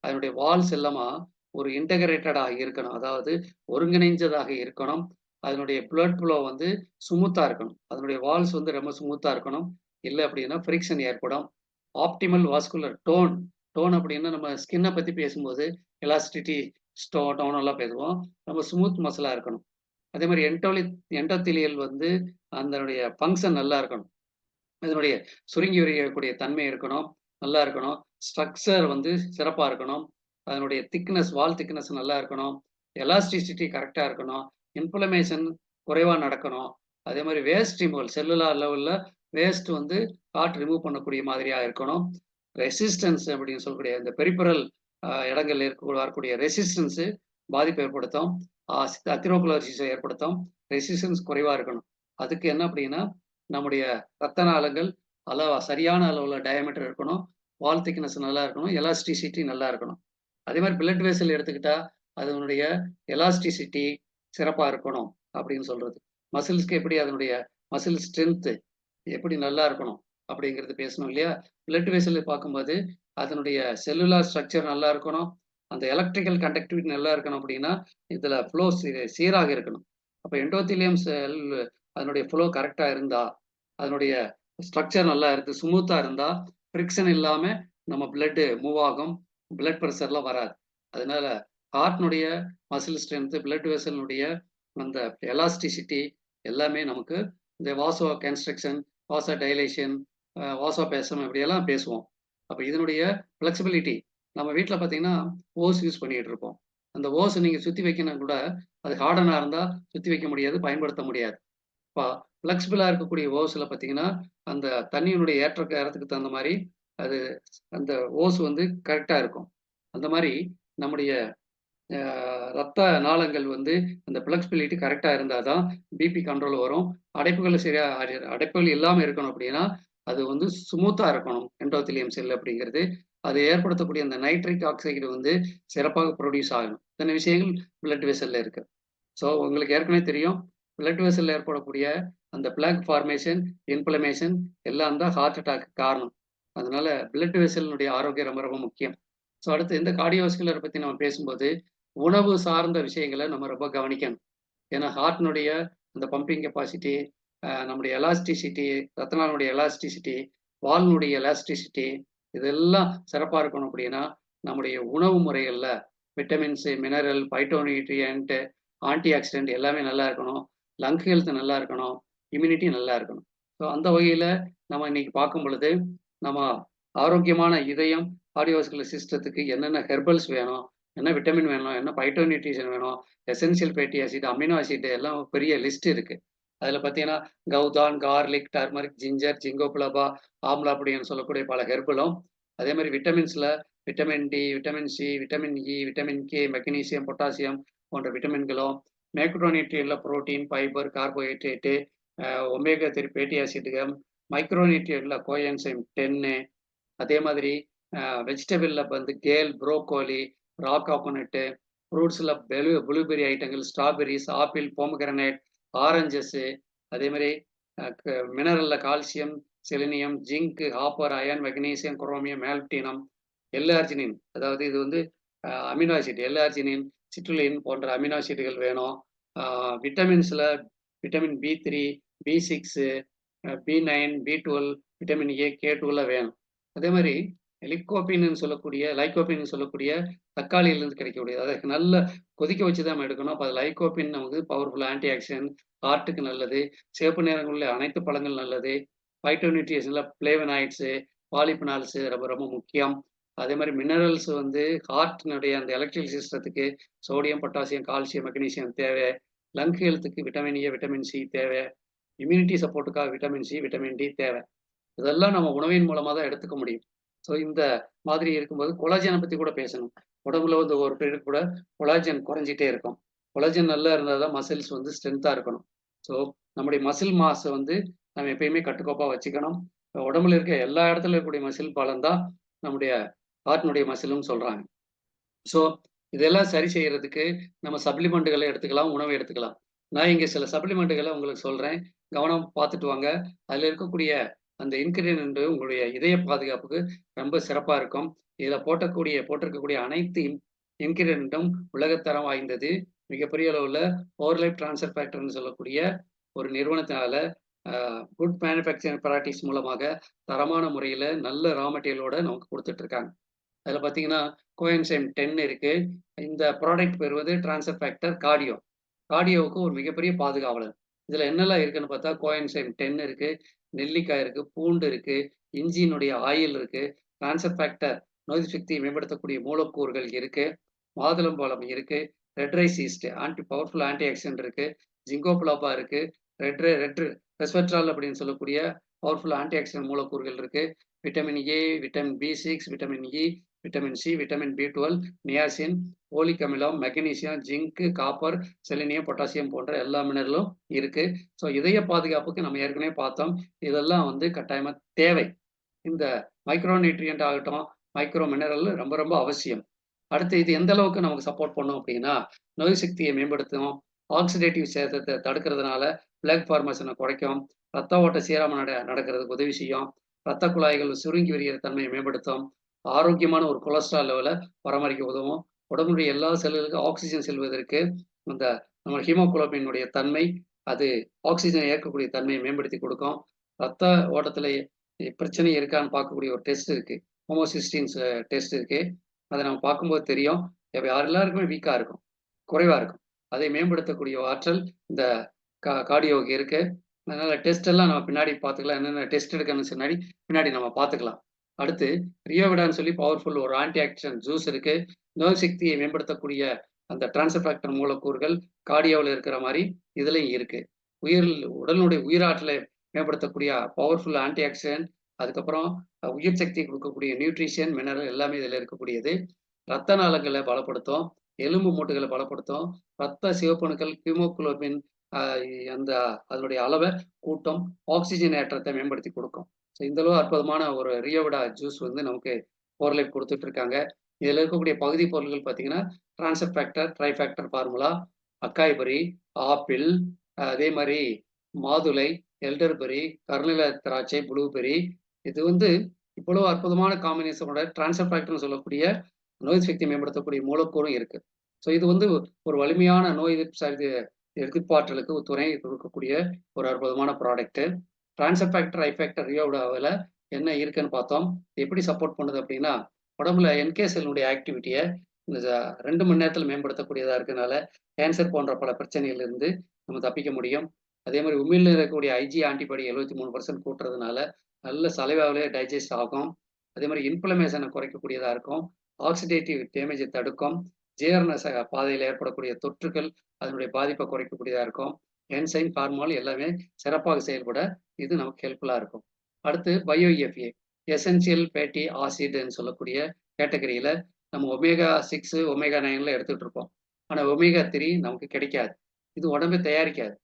அதனுடைய வால்ஸ் எல்லாமா ஒரு இன்டகிரேட்டடாக இருக்கணும். அதாவது ஒருங்கிணைஞ்சதாக இருக்கணும். அதனுடைய பிளட் ஃப்ளோ வந்து சுமூத்தாக இருக்கணும். அதனுடைய வால்ஸ் வந்து ரொம்ப சுமூத்தாக இருக்கணும். இல்லை அப்படின்னா ஃப்ரிக்ஷன் ஏற்படும். ஆப்டிமல் வாஸ்குலர் டோன் டோன் அப்படின்னா நம்ம ஸ்கின்னை பற்றி பேசும்போது எலாஸ்டிட்டி ஸ்டோ டோன் எல்லாம் பேசுவோம். நம்ம ஸ்மூத் மசிலாக இருக்கணும். அதே மாதிரி என்டோலி என்டோத்திலியல் வந்து அதனுடைய ஃபங்க்ஷன் நல்லா இருக்கணும். அதனுடைய சுருங்கி உரியக்கூடிய தன்மை இருக்கணும். நல்லா இருக்கணும். ஸ்ட்ரக்சர் வந்து சிறப்பாக இருக்கணும். அதனுடைய திக்னஸ் வால் திக்னஸ் நல்லா இருக்கணும். எலாஸ்டிசிட்டி கரெக்டாக இருக்கணும். இன்ஃப்ளமேஷன் குறைவாக நடக்கணும். அதே மாதிரி வேஸ்ட் ரிமூவல் செல்லுலார் லெவலில் வேஸ்ட் வந்து காட் ரிமூவ் பண்ணக்கூடிய மாதிரியாக இருக்கணும். ரெசிஸ்டன்ஸ் அப்படின்னு சொல்லக்கூடிய இந்த பெரிப்பரல் இடங்கள்ல இருக்க வரக்கூடிய ரெசிஸ்டன்ஸு பாதிப்பு ஏற்படுத்தும். அத்திரோகுலர்சிஸை ஏற்படுத்தும். ரெசிஸ்டன்ஸ் குறைவாக இருக்கணும். அதுக்கு என்ன அப்படின்னா நம்முடைய ரத்த நாளங்கள் அளவு சரியான அளவில் டயமீட்டர் இருக்கணும். வால் திக்னஸ் நல்லா இருக்கணும். எலாஸ்டிசிட்டி நல்லா இருக்கணும். அதே மாதிரி பிளட் வேசல் எடுத்துக்கிட்டா அதனுடைய எலாஸ்டிசிட்டி சிறப்பாக இருக்கணும் அப்படின்னு சொல்றது. மசில்ஸ்க்கு எப்படி அதனுடைய மசில் ஸ்ட்ரென்த்து எப்படி நல்லா இருக்கணும் அப்படிங்கிறது பேசணும் இல்லையா? பிளட் வேசல் பார்க்கும்போது அதனுடைய செல்லுலார் ஸ்ட்ரக்சர் நல்லா இருக்கணும். அந்த எலக்ட்ரிக்கல் கண்டக்டிவிட்டி நல்லா இருக்கணும் அப்படின்னா இதில் ஃப்ளோ சீராக இருக்கணும். அப்போ எண்டோத்திலியம் செல் அதனுடைய ஃப்ளோ கரெக்டாக இருந்தா அதனுடைய ஸ்ட்ரக்சர் நல்லா இருந்து ஸ்மூத்தாக இருந்தால் ஃப்ரிக்ஷன் இல்லாமல் நம்ம பிளட்டு மூவ் ஆகும். பிளட் ப்ரெஷர்லாம் வராது. அதனால ஹார்ட்னுடைய மசில் ஸ்ட்ரென்த்து பிளட் வெசலினுடைய அந்த எலாஸ்டிசிட்டி எல்லாமே நமக்கு இந்த வாசோ கன்ஸ்ட்ரக்ஷன் வாசோ டைலேஷன் வாசோ பேசம் இப்படியெல்லாம் பேசுவோம். அப்போ இதனுடைய ஃப்ளெக்சிபிலிட்டி நம்ம வீட்டில் பார்த்தீங்கன்னா ஓஸ் யூஸ் பண்ணிகிட்டு இருப்போம். அந்த ஓஸ் நீங்கள் சுற்றி வைக்கணும் கூட அது ஹார்டனாக இருந்தால் சுற்றி வைக்க முடியாது பயன்படுத்த முடியாது. இப்போ ஃப்ளெக்சிபிளாக இருக்கக்கூடிய ஓஸில் பார்த்தீங்கன்னா அந்த தண்ணியினுடைய ஏற்ற ஏறத்துக்கு தகுந்த மாதிரி அது அந்த ஓஸ் வந்து கரெக்டாக இருக்கும். அந்த மாதிரி நம்முடைய ரத்த நாளங்கள் வந்து அந்த ஃப்ளெக்சிபிலிட்டி கரெக்டாக இருந்தால் தான் பிபி கண்ட்ரோல் வரும். அடைப்புகளை சரியாக அடை- அடைப்புகள் இல்லாமல் இருக்கணும் அப்படின்னா அது வந்து ஸ்மூத்தாக இருக்கணும் என்டோத்திலியம் செல் அப்படிங்கிறது. அது ஏற்படுத்தக்கூடிய அந்த நைட்ரிக் ஆக்சைடு வந்து சிறப்பாக ப்ரொடியூஸ் ஆகணும் இத்தனை விஷயங்கள் பிளட் வெசலில் இருக்கு. ஸோ உங்களுக்கு ஏற்கனவே தெரியும் பிளட் வெசலில் ஏற்படக்கூடிய அந்த பிளாக் ஃபார்மேஷன் இன்ஃப்ளமேஷன் எல்லாம் தான் ஹார்ட் அட்டாக் காரணம். அதனால பிளட் வெசலினுடைய ஆரோக்கியம் ரொம்ப ரொம்ப முக்கியம். ஸோ அடுத்து இந்த கார்டியோஸ்குலர் பற்றி நம்ம பேசும்போது உணவு சார்ந்த விஷயங்களை நம்ம ரொம்ப கவனிக்கணும். ஏன்னா ஹார்ட்னுடைய அந்த பம்பிங் கெப்பாசிட்டி நம்முடைய எலாஸ்டிசிட்டி ரத்தனாலுடைய எலாஸ்டிசிட்டி வால்னுடைய எலாஸ்டிசிட்டி இதெல்லாம் சிறப்பாக இருக்கணும் அப்படின்னா நம்முடைய உணவு முறைகளில் vitamins mineral phytonutrient anti accident எல்லாமே நல்லா இருக்கணும். லங் ஹெல்த் நல்லா இருக்கணும். இம்யூனிட்டி நல்லா இருக்கணும். ஸோ அந்த வகையில் நம்ம இன்னைக்கு பார்க்கும் பொழுது நம்ம ஆரோக்கியமான இதயம் கார்டியோவாஸ்குலர் சிஸ்டத்துக்கு என்னென்ன ஹெர்பல்ஸ் வேணும் என்ன விட்டமின் வேணும் என்ன பைட்டோநியூட்ரிஷன் வேணும் essential fatty acid amino acid எல்லாம் பெரிய லிஸ்ட் இருக்கு. அதில் பார்த்தீங்கன்னா கௌதான் garlic turmeric ginger ginkgo biloba amla அப்படின்னு சொல்லக்கூடிய பல ஹெர்பலும் அதே மாதிரி விட்டமின்ஸில் vitamin D vitamin C vitamin E vitamin K magnesium potassium போன்ற விட்டமின்களும் மேக்ரோநியூட்ரியன்ல protein fibre carbohydrate omega three fatty ஆசிட்டுகள் மைக்ரோநியூட்ரியன்ல கோயன்சைம் டென்னு அதே மாதிரி வெஜிடபிளில் வந்து கேல் ப்ரோக்கோலி ராக் காக்கோனட்டு ஃப்ரூட்ஸில் பெலு ப்ளூபெரி ஐட்டங்கள் ஸ்ட்ராபெரிஸ் ஆப்பிள் போமகிரனேட் ஆரஞ்சஸ்ஸு அதே மாதிரி மினரலில் calcium selenium zinc copper iron magnesium chromium molybdenum L arginine அதாவது இது வந்து amino acid L arginine citrulline போன்ற அமினோ ஆசிட்டுகள் வேணும். விட்டமின்ஸில் vitamin B three B six B nine B twelve vitamin A K டூவில் வேணும். அதே மாதிரி லிக்கோபின்னு சொல்லக்கூடிய லைக்கோபின்னு சொல்லக்கூடிய தக்காளியிலிருந்து கிடைக்கக்கூடியது. அதை நல்ல கொதிக்க வச்சு தான் நம்ம எடுக்கணும். அப்போ அது லைக்கோபின் நமக்கு பவர்ஃபுல் ஆன்டி ஆக்சிடென்ட் ஹார்ட்டுக்கு நல்லது. சிவப்பு நிறங்களில் அனைத்து பழங்கள் நல்லது. பைட்டோநியூட்ரியன்ஸில் பிளேவனாய்ட்ஸு பாலிபினால்ஸு ரொம்ப ரொம்ப முக்கியம். அதே மாதிரி மினரல்ஸ் வந்து ஹார்ட்டினுடைய அந்த எலக்ட்ரிக் சிஸ்டத்துக்கு சோடியம் பொட்டாசியம் கால்சியம் மெக்னீசியம் தேவை. லங் ஹெல்த்துக்கு விட்டமின் ஏ விட்டமின் சி தேவை. இம்யூனிட்டி சப்போர்ட்டுக்காக விட்டமின் சி விட்டமின் டி தேவை. இதெல்லாம் நம்ம உணவின் மூலமாக தான் எடுத்துக்க முடியும். ஸோ இந்த மாதிரி இருக்கும்போது கொலாஜனை பற்றி கூட பேசணும். உடம்புல வந்து ஒரு பேருக்கு கூட கொலாஜன் குறைஞ்சிட்டே இருக்கும். கொலாஜன் நல்லா இருந்தால் தான் மசில்ஸ் வந்து ஸ்ட்ரென்த்தாக இருக்கணும். ஸோ நம்முடைய மசில் மாஸை வந்து நம்ம எப்பயுமே கட்டுக்கோப்பாக வச்சுக்கணும். உடம்புல இருக்க எல்லா இடத்துல இருக்கக்கூடிய மசில் பலம் தான் நம்முடைய ஹார்ட்னுடைய மசிலும் சொல்கிறாங்க ஸோ இதெல்லாம் சரி செய்யறதுக்கு நம்ம சப்ளிமெண்ட்டுகளை எடுத்துக்கலாம் உணவு எடுத்துக்கலாம். நான் இங்கே சில சப்ளிமெண்ட்டுகளை உங்களுக்கு சொல்கிறேன் கவனம் பார்த்துட்டு வாங்க. அதில் இருக்கக்கூடிய அந்த இன்கிரியன்ட் உங்களுடைய இதய பாதுகாப்புக்கு ரொம்ப சிறப்பாக இருக்கும். இதில் போட்டக்கூடிய போட்டிருக்கக்கூடிய அனைத்து இன்கிரியன்ட்டும் உலகத்தரம் வாய்ந்தது. மிகப்பெரிய அளவில் ஓவர்லைஃப் டிரான்ஸ்ஃபர் ஃபேக்டர்னு சொல்லக்கூடிய ஒரு நிறுவனத்தினால குட் மேனுஃபேக்சரிங் ப்ராக்டிஸ் மூலமாக தரமான முறையில் நல்ல ரா மெட்டீரியலோட நமக்கு கொடுத்துட்ருக்காங்க. அதில் பார்த்தீங்கன்னா கோயன்சைம் டென் இருக்குது இந்த ப்ராடக்ட் பெறுவது டிரான்ஸ்ஃபர் ஃபேக்டர் கார்டியோ கார்டியோவுக்கு ஒரு மிகப்பெரிய பாதுகாவலர். இதில் என்னெல்லாம் இருக்குன்னு பார்த்தா கோஎன்சைம் டென் இருக்கு நெல்லிக்காய் இருக்கு பூண்டு இருக்கு இஞ்சியினுடைய ஆயில் இருக்கு டிரான்ஸ்ஃபர் ஃபேக்டர் நோய் சக்தியை மேம்படுத்தக்கூடிய மூலக்கூறுகள் இருக்கு மாதுளம்பழம் இருக்கு red rice yeast anti powerful antioxidant இருக்கு ஜிங்கோப்ளாபா இருக்கு ரெட் ரெட் ரெஸ்வெட்ரால் அப்படின்னு சொல்லக்கூடிய பவர்ஃபுல் ஆன்டி ஆக்சிடென்ட் மூலக்கூறுகள் இருக்கு vitamin A vitamin B six vitamin E vitamin C vitamin B twelve niacin oleic அமிலம் magnesium zinc copper selenium potassium போன்ற எல்லா மினரலும் இருக்கு. ஸோ இதய பாதுகாப்புக்கு நம்ம ஏற்கனவே பார்த்தோம். இதெல்லாம் வந்து கட்டாயமா தேவை. இந்த மைக்ரோ நியூட்ரியன்ட் ஆகட்டும் மைக்ரோ மினரல் ரொம்ப ரொம்ப அவசியம். அடுத்து இது எந்த அளவுக்கு நமக்கு சப்போர்ட் பண்ணும் அப்படின்னா நோய் சக்தியை மேம்படுத்தும் ஆக்சிடேட்டிவ் சேதத்தை தடுக்கிறதுனால பிளக் ஃபார்மேஷனை குறைக்கும் ரத்த ஓட்ட சீராம நட நடக்கிறதுக்கு உதவி செய்யும் ரத்த குழாய்கள் சுருங்கி விரிகிற தன்மையை மேம்படுத்தும் ஆரோக்கியமான ஒரு கொலஸ்ட்ரால் லெவலை பராமரிக்க உதவும். உடம்புடைய எல்லா செல்களுக்கும் ஆக்சிஜன் செல்வதற்கு அந்த நம்ம ஹீமோகுளோபினுடைய தன்மை அது ஆக்சிஜனை ஏற்கக்கூடிய தன்மையை மேம்படுத்தி கொடுக்கும். ரத்த ஓட்டத்தில் பிரச்சனை இருக்கான்னு பார்க்கக்கூடிய ஒரு டெஸ்ட் இருக்கு. ஹோமோசிஸ்டின்ஸ் டெஸ்ட் இருக்கு. அதை நம்ம பார்க்கும்போது தெரியும். யார் எல்லாருக்குமே வீக்காக இருக்கும். குறைவாக இருக்கும். அதை மேம்படுத்தக்கூடிய ஆற்றல் இந்த கா கார்டியோவுக்கு இருக்கு. அதனால டெஸ்ட் எல்லாம் நம்ம பின்னாடி பார்த்துக்கலாம். என்னென்ன டெஸ்ட் எடுக்கணும்னு பின்னாடி பின்னாடி நம்ம பார்த்துக்கலாம். அடுத்து ரியோவிடான்னு சொல்லி பவர்ஃபுல் ஒரு ஆன்டி ஆக்சிடன் ஜூஸ் இருக்கு. நோய் சக்தியை மேம்படுத்தக்கூடிய அந்த டிரான்ஸ்ஃபர் மூலக்கூறுகள் கார்டியோவில் இருக்கிற மாதிரி இதுலையும் இருக்கு. உயிர் உடலினுடைய உயிராற்றலை மேம்படுத்தக்கூடிய பவர்ஃபுல் ஆன்டி ஆக்சிடென்ட் அதுக்கப்புறம் உயிர் சக்தி கொடுக்கக்கூடிய நியூட்ரிஷன் மினரல் எல்லாமே இதில் இருக்கக்கூடியது. ரத்த நாளங்களை பலப்படுத்தும் எலும்பு மூட்டுகளை பலப்படுத்தும் ரத்த சிவப்பணுக்கள் ஹியூமோகுளோபின் அந்த அதனுடைய அளவை கூட்டம் ஆக்சிஜன் ஏற்றத்தை மேம்படுத்தி கொடுக்கும். ஸோ இந்த அளவு அற்புதமான ஒரு ரியோவிடா ஜூஸ் வந்து நமக்கு போர்லைட் கொடுத்துட்டு இருக்காங்க இதில் இருக்கக்கூடிய பகுதி பொருள்கள் பார்த்தீங்கன்னா transfer factor tri factor formula acai berry apple அதே மாதிரி மாதுளை எல்டர்பெரி கருநில திராட்சை ப்ளூபெரி இது வந்து இவ்வளவு அற்புதமான காம்பினேஷனோட டிரான்ஸ்ஃபர் ஃபேக்டர்னு சொல்லக்கூடிய நோய் சக்தி மேம்படுத்தக்கூடிய மூலக்கூறும் இருக்கு. ஸோ இது வந்து ஒரு வலிமையான நோய் எதிர்ப்பு எதிர்ப்பாற்றலுக்கு துணை கொடுக்கக்கூடிய ஒரு அற்புதமான ப்ராடக்ட் டிரான்சர் ஃபேக்டர் ஐஃபேக்டர் ரியோடாவில் என்ன இருக்குன்னு பார்த்தோம். எப்படி சப்போர்ட் பண்ணுது அப்படின்னா உடம்புல என்கே செல்லுடைய ஆக்டிவிட்டியை இந்த ரெண்டு மணி நேரத்தில் மேம்படுத்தக்கூடியதாக இருக்கனால கேன்சர் போன்ற பல பிரச்சனையிலிருந்து நம்ம தப்பிக்க முடியும். அதே மாதிரி உமிழில் இருக்கக்கூடிய ஐஜி ஆன்டிபாடி எழுபத்தி மூணு பர்சன்ட் கூட்டுறதுனால நல்ல சலைவாவிலே டைஜஸ்ட் ஆகும். அதே மாதிரி இன்ஃப்ளமேஷனை குறைக்கக்கூடியதாக இருக்கும். ஆக்சிடேட்டிவ் டேமேஜை தடுக்கும். ஜீரண பாதையில் ஏற்படக்கூடிய தொற்றுகள் அதனுடைய பாதிப்பை குறைக்கக்கூடியதாக இருக்கும். என்சைன் ஃபார்மால் எல்லாமே சிறப்பாக செயல்பட இது நமக்கு ஹெல்ப்ஃபுல்லாக இருக்கும். அடுத்து பயோஎஃப்ஏ எசென்சியல் ஃபேட்டி ஆசிட்னு சொல்லக்கூடிய கேட்டகரியில் நம்ம ஒமேகா சிக்ஸு ஒமேகா நைனில் எடுத்துகிட்டு இருப்போம். ஆனால் ஒமேகா த்ரீ நமக்கு கிடைக்காது. இது உடம்பு தயாரிக்காது.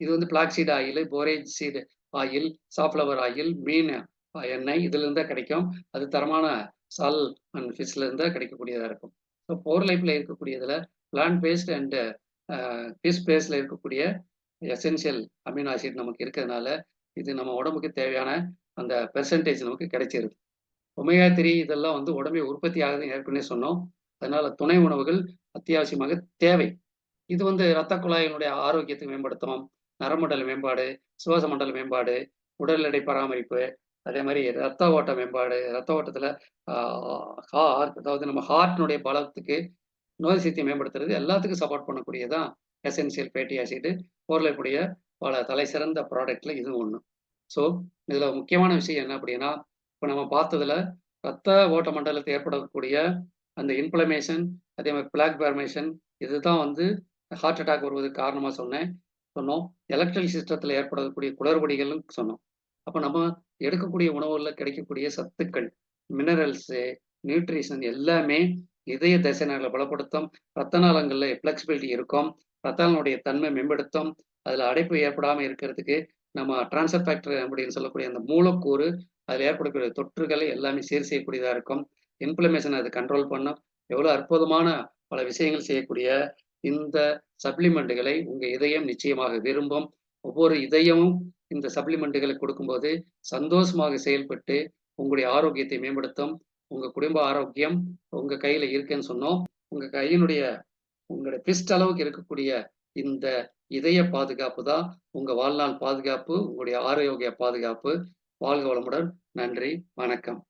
இது வந்து flaxseed oil borage seed oil safflower oil மீன் எண்ணெய் இதுலேருந்து தான் கிடைக்கும். அது தரமான சால் அண்ட் ஃபிஷ்ல தான் கிடைக்கக்கூடியதாக இருக்கும். ஸோ போர் லைஃப்பில் இருக்கக்கூடியதில் பிளான்ட் பேஸ்ட் அண்டு ஃபிஷ் பேஸில் இருக்கக்கூடிய எசென்சியல் அமினோ ஆசிட் நமக்கு இருக்கிறதுனால இது நம்ம உடம்புக்கு தேவையான அந்த பெர்சன்டேஜ் நமக்கு கிடைச்சிருது. ஒமேகா த்ரீ இதெல்லாம் வந்து உடம்பை உற்பத்தி ஆகுதுன்னு ஏற்கனவே சொன்னோம். அதனால துணை உணவுகள் அத்தியாவசியமாக தேவை. இது வந்து இரத்த குழாயினுடைய ஆரோக்கியத்தை மேம்படுத்தும். நரமண்டல மேம்பாடு சுவாச மண்டல மேம்பாடு உடல் எடை பராமரிப்பு அதே மாதிரி ரத்த ஓட்ட மேம்பாடு ரத்த ஓட்டத்தில் அதாவது நம்ம ஹார்ட்னுடைய பலத்துக்கு நோய் சக்தியை மேம்படுத்துறது எல்லாத்துக்கும் சப்போர்ட் பண்ணக்கூடியதான் எசென்சியல் ஃபேட்டி ஆசிட் பொருளைக்கூடிய பல தலை சிறந்த ப்ராடக்ட்ல இது ஒன்று ஸோ இதில் முக்கியமான விஷயம் என்ன அப்படின்னா இப்போ நம்ம பார்த்ததுல ரத்த ஓட்ட மண்டலத்தை ஏற்படக்கூடிய அந்த இன்ஃப்ளமேஷன் அதே மாதிரி பிளாக் பார்மேஷன் இதுதான் வந்து ஹார்ட் அட்டாக் வருவதற்கு காரணமாக சொன்னேன். சொன்னோம். எலக்ட்ரிக் சிஸ்டத்தில் ஏற்படக்கூடிய குளறுபடிகள்னு சொன்னோம். அப்போ நம்ம எடுக்கக்கூடிய உணவுகளில் கிடைக்கக்கூடிய சத்துக்கள் மினரல்ஸு நியூட்ரிஷன் எல்லாமே இதய தசைகளை பலப்படுத்தும் ரத்த நாளங்களில் ஃப்ளெக்சிபிலிட்டி இருக்கும் ரத்தனுடைய தன்மை மேம்படுத்தும் அதில் அடைப்பு ஏற்படாமல் இருக்கிறதுக்கு நம்ம டிரான்ஸ்ஃபர் ஃபேக்டர் அப்படின்னு சொல்லக்கூடிய அந்த மூலக்கூறு அதில் ஏற்படக்கூடிய தொற்றுகளை எல்லாமே சீர் செய்யக்கூடியதாக இருக்கும். இன்ஃப்ளமேஷன் அது கண்ட்ரோல் பண்ணும். எவ்வளோ அற்புதமான பல விஷயங்கள் செய்யக்கூடிய இந்த சப்ளிமெண்ட்டுகளை உங்கள் இதயம் நிச்சயமாக விரும்பும். ஒவ்வொரு இதயமும் இந்த சப்ளிமெண்ட்டுகளை கொடுக்கும்போது சந்தோஷமாக செயல்பட்டு உங்களுடைய ஆரோக்கியத்தை மேம்படுத்தும். உங்கள் குடும்ப ஆரோக்கியம் உங்கள் கையில் இருக்குன்னு சொன்னோம். உங்கள் கையினுடைய உங்களுடைய பிஸ்ட் அளவுக்கு இருக்கக்கூடிய இந்த இதய பாதுகாப்பு தான் உங்க வாழ்நாள் பாதுகாப்பு உங்களுடைய ஆரோக்கிய பாதுகாப்பு. வாழ்க வளமுடன். நன்றி. வணக்கம்.